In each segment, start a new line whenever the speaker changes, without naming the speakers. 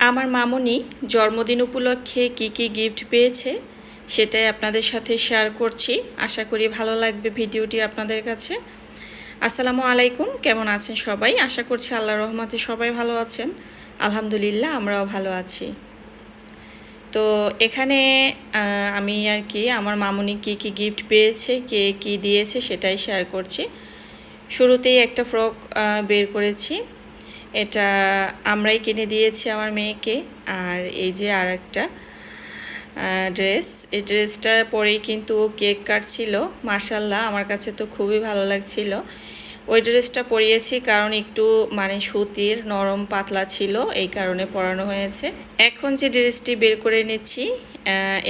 আমার মামনি জন্মদিন উপলক্ষে কি কি গিফট পেয়েছে সেটাই আপনাদের সাথে শেয়ার করছি। আশা করি ভালো লাগবে ভিডিওটি আপনাদের কাছে। আসসালামু আলাইকুম, কেমন আছেন সবাই? আশা করছি আল্লাহ রহমতে সবাই ভালো আছেন। আলহামদুলিল্লাহ, আমরাও ভালো আছি। তো এখানে আমি আর কি, আমার মামুনি কি কি গিফট পেয়েছে, কে কি দিয়েছে সেটাই শেয়ার করছি। শুরুতেই একটা ফ্রক বের করেছি। এটা আমরাই কিনে দিয়েছি আমার মেয়েকে। আর এই যে আর একটা ড্রেস এই ড্রেসটা পরেই কিন্তু ও কেক কাটছিল। মার্শাল্লাহ আমার কাছে তো খুবই ভালো লাগছিল। ওই ড্রেসটা পরিয়েছি কারণ একটু মানে সুতির নরম পাতলা ছিল, এই কারণে পরানো হয়েছে। এখন যে ড্রেসটি বের করে নিচ্ছি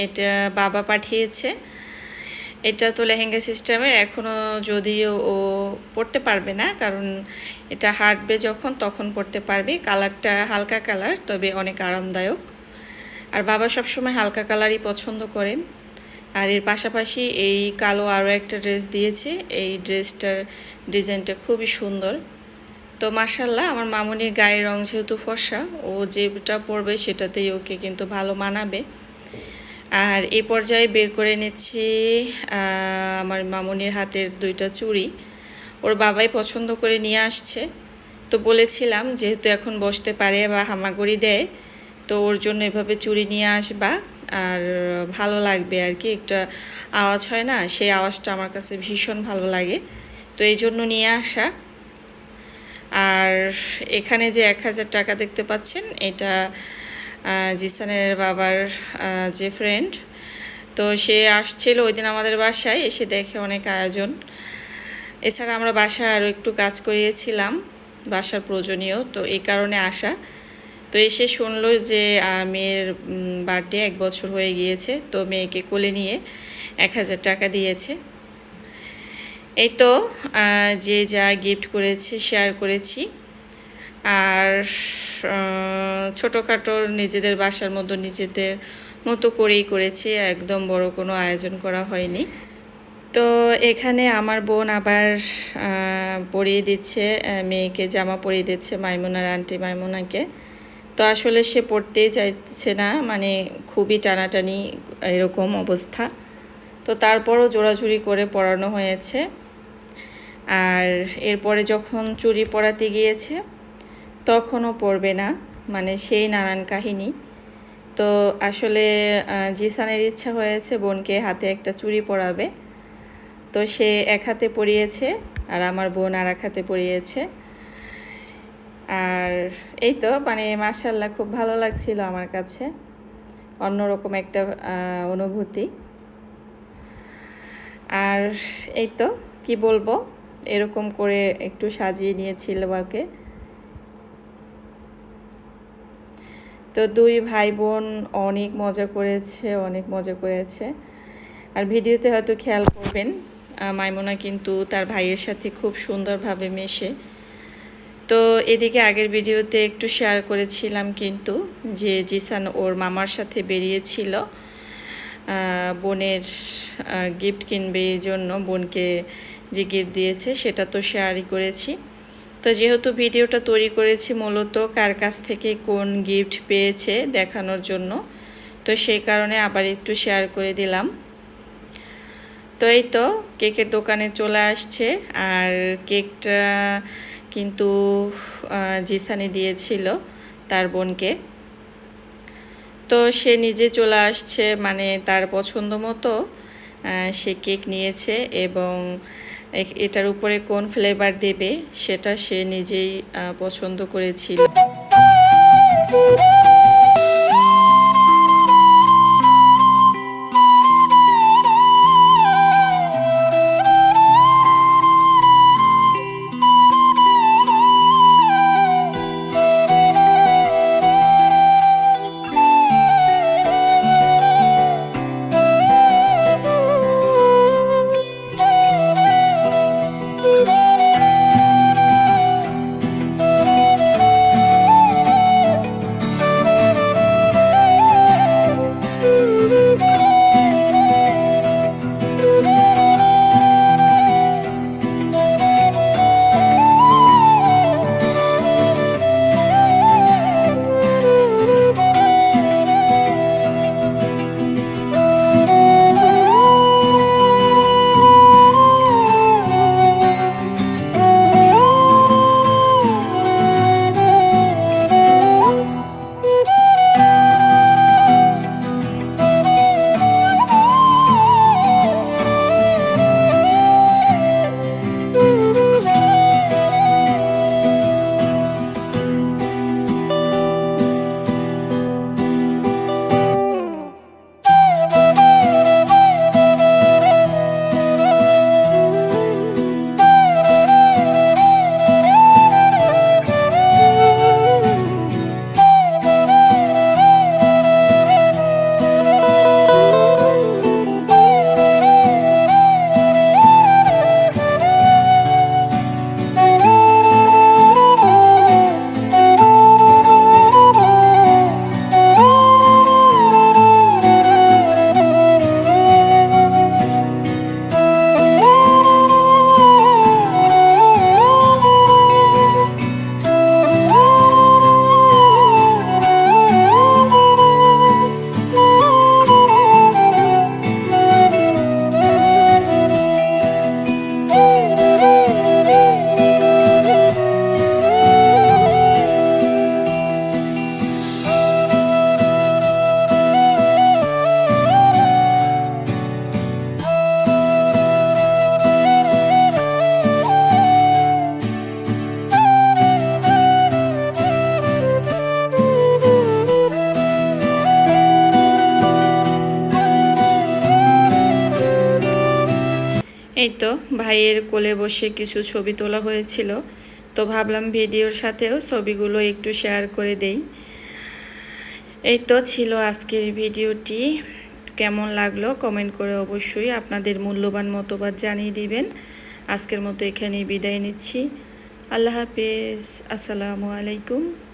এটা বাবা পাঠিয়েছে। এটা তো লেহেঙ্গা সিস্টেমে এখনও যদিও ও পড়তে পারবে না, কারণ এটা হাঁটবে যখন তখন পড়তে পারবে। কালারটা হালকা কালার, তবে অনেক আরামদায়ক। আর বাবা সবসময় হালকা কালারই পছন্দ করেন। আর এর পাশাপাশি এই কালো আরও একটা ড্রেস দিয়েছে, এই ড্রেসটার ডিজাইনটা খুবই সুন্দর। তো মাসাল্লাহ আমার মামুনির গায়ের রং যেহেতু ফর্সা, ও যেটা পরবে সেটাতেই ওকে কিন্তু ভালো মানাবে। আর এই পর্যায়ে বের করে নিচ্ছি আমার মামুনির হাতের দুইটা চুড়ি। ওর বাবাই পছন্দ করে নিয়ে আসছে। তো বলেছিলাম যেহেতু এখন বসতে পারে বা হামাগুড়ি দেয়, তো ওর জন্য এভাবে চুড়ি নিয়ে আসবা। আর ভালো লাগবে আর কি, একটা আওয়াজ হয় না, সেই আওয়াজটা আমার কাছে ভীষণ ভালো লাগে। তো এই জন্য নিয়ে আসা। আর এখানে যে এক হাজার টাকা দেখতে পাচ্ছেন, এটা জিসানের বাবার যে ফ্রেন্ড তো সে আসছিল ওই দিন আমাদের বাসায়, এসে দেখে অনেক আয়োজন। এছাড়া আমরা বাসায় আরও একটু কাজ করিয়েছিলাম, বাসার প্রয়োজনীয়, তো এই কারণে আসা। তো এসে শুনলো যে মেয়ের বার্থডে এক বছর হয়ে গিয়েছে, তো মেয়েকে কোলে নিয়ে এক হাজার টাকা দিয়েছে। এই তো যে যা গিফট করেছে শেয়ার করেছি। আর ছোটোখাটো নিজেদের বাসার মতো নিজেদের মতো করেই করেছি, একদম বড় কোনো আয়োজন করা হয়নি। তো এখানে আমার বোন আবার পরিয়ে দিচ্ছে মেয়েকে, জামা পরিয়ে দিচ্ছে মাইমুনার আন্টি মাইমুনাকে। তো আসলে সে পড়তেই চাইছে না মানে খুবই টানাটানি এরকম অবস্থা। তো তারপরও জোড়াজুড়ি করে পড়ানো হয়েছে। আর এরপরে যখন চুরি পড়াতে গিয়েছে তখনও পড়বে না মানে সেই নানান কাহিনী। তো আসলে জিসানের ইচ্ছা হয়েছে বোনকে হাতে একটা চুড়ি পরাবে। তো সে এক হাতে পরিয়েছে আর আমার বোন আর এক হাতে পরিয়েছে। আর এই তো মানে মার্শাল্লাহ খুব ভালো লাগছিল আমার কাছে। অন্যরকম একটা অনুভূতি। আর এই তো, কি বলব? এরকম করে একটু সাজিয়ে নিয়েছিল ওকে। তো দুই ভাই বোন অনেক মজা করেছে, অনেক মজা করেছে। আর ভিডিওতে হয়তো খেয়াল করবেন মাইমুনা কিন্তু তার ভাইয়ের সাথে খুব সুন্দরভাবে মেশে। তো এদিকে আগের ভিডিওতে একটু শেয়ার করেছিলাম কিন্তু যে জিসান ওর মামার সাথে বেরিয়েছিল বোনের গিফট কিনবে এই জন্য, বোনকে যে গিফট দিয়েছে সেটা তো শেয়ারই করেছি। তো যেহেতু ভিডিওটা তৈরি করেছি মূলত কার কাছ থেকে কোন গিফট পেয়েছে দেখানোর জন্য, তো সেই কারণে আবার একটু শেয়ার করে দিলাম। তো এই তো কেকের দোকানে চলে আসছে, আর কেকটা কিন্তু জিসানি দিয়েছিল তার বোনকে। তো সে নিজে চলে আসছে মানে তার পছন্দ মতো সে কেক নিয়েছে এবং এটার উপরে কোন ফ্লেভার দেবে সেটা সে নিজেই পছন্দ করেছিল। তো ভাইয়ের কোলে বসে কিছু ছবি তোলা হয়েছিল। তো ভাবলাম ভিডিওর সাথেও ছবিগুলো একটু শেয়ার করে দেই। এই তো ছিল আজকের ভিডিওটি। কেমন লাগল কমেন্ট করে অবশ্যই আপনাদের মূল্যবান মতবাদ জানিয়ে দিবেন। আজকের মতো এখানেই বিদায় নিচ্ছি। আল্লাহ হাফেজ। আসসালামু আলাইকুম।